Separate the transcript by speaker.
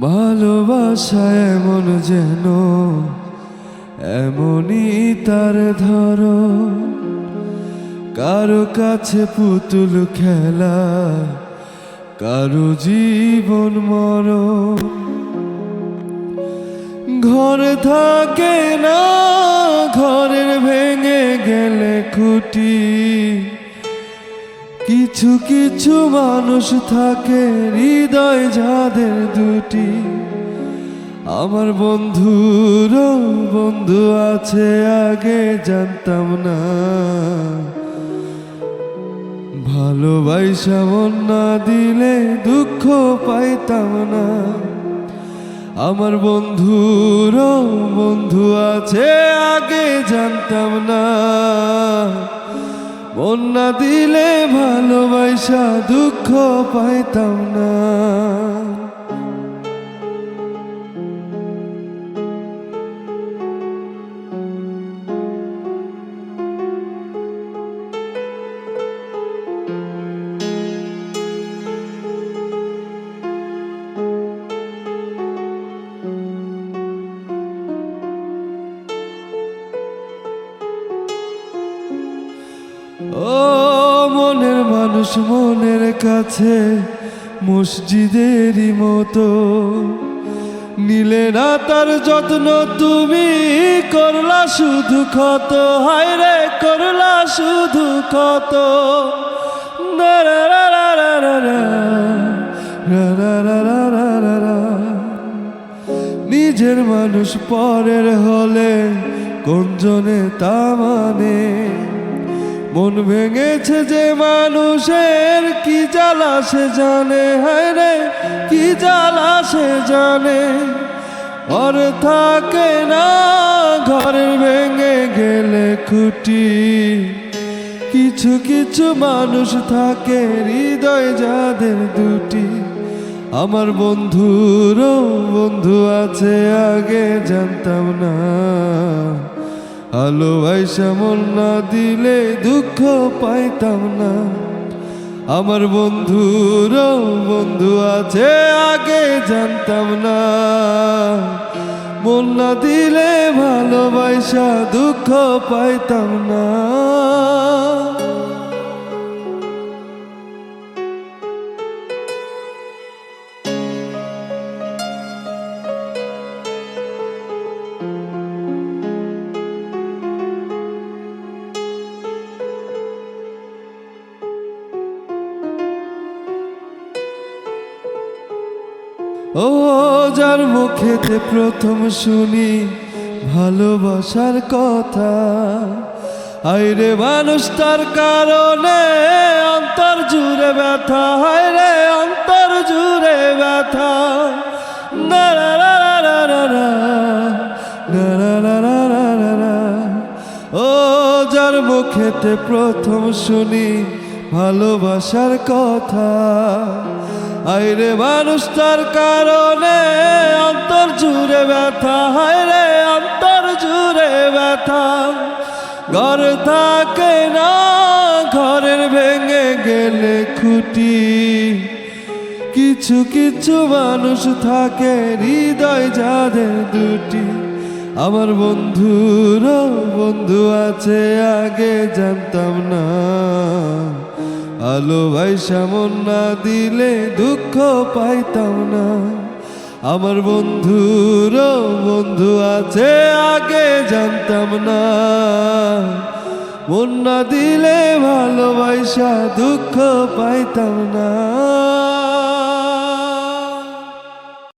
Speaker 1: ভালোবাসা এমন যেন, এমনই তার ধরো। কারও কাছে পুতুল খেলা, কারও জীবন মর ঘর থাকে না, ঘরের ভেঙে গেলে খুঁটি। কিছু কিছু মানুষ থাকে হৃদয় যাদের দুটি। আমার বন্ধুর বন্ধু আছে, আগে জানতাম না। ভালোবাসা মন না দিলে দুঃখ পাইতাম না। আমার বন্ধুর বন্ধু আছে, আগে জানতাম না। না দিলে ভালোবাসা দুঃখ পাইতাম না। ও মনের মানুষ মনের কাছে মসজিদেরই মতো নিলে না তার যত্ন তুমি করলা শুধু ক্ষত হায় রে করলা শুধু রা। নিজের মানুষ পরের হলে কোন জনে তা মানে মন ভেঙেছে যে মানুষের, কি জ্বালা সে জানে? হায় রে, কি জ্বালা সে জানে? ওর থাকে না ঘরের ভেঙে গেলে খুঁটি। কিছু কিছু মানুষ থাকে, হৃদয় যাদের দুটি। আমার বন্ধুরও বন্ধু আছে, আগে জানতাম না। আলো আইসা মন না দিলে দুঃখ পাইতাম না। আমার বন্ধুর বন্ধু আছে, আগে জানতাম না। মন না দিলে ভালোবাসা, দুঃখ পাইতাম না। ও যার মুখেতে প্রথম শুনি ভালোবাসার কথা আইরে মানুষ তার কারণে অন্তর জুড়ে ব্যথা হায় রে অন্তর জুড়ে ব্যথা। ও যার মুখেতে প্রথম শুনি ভালোবাসার কথা। আইরে মানুষ, তার কারণে অন্তর জুড়ে ব্যথা। রে অন্তর জুড়ে ব্যথা। ঘর থাকে না, ঘরের ভেঙে গেলে খুঁটি। কিছু কিছু মানুষ থাকে, হৃদয় যাদের দুটি। আমার বন্ধুর বন্ধু আছে, আগে জানতাম না। আলো ভাই সামন না দিলে দুঃখ পাইতাম না। আমার বন্ধুর বন্ধু আছে, আগে জানতাম না। মন না দিলে ভালোবাসা, দুঃখ পাইতাম না।